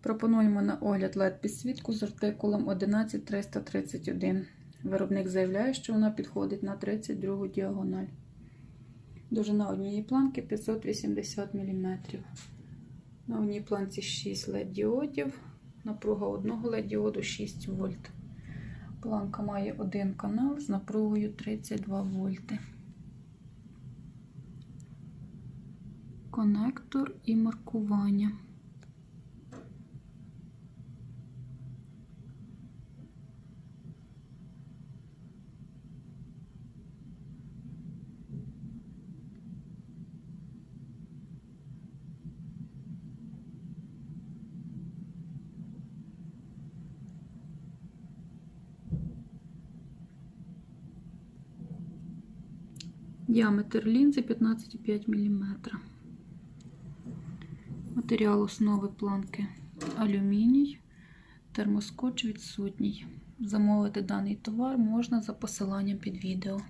Пропонуємо на огляд LED підсвітку з артикулом 11331. Виробник заявляє, що вона підходить на 32 діагональ. Довжина однієї планки 580 мм. На одній планці 6 LED діодів. Напруга одного LED діоду 6 вольт. Планка має один канал з напругою 32 вольти. Конектор і маркування. Діаметр лінзи 15,5 мм. Матеріал основи планки алюміній, термоскотч відсутній. Замовити даний товар можна за посиланням під відео.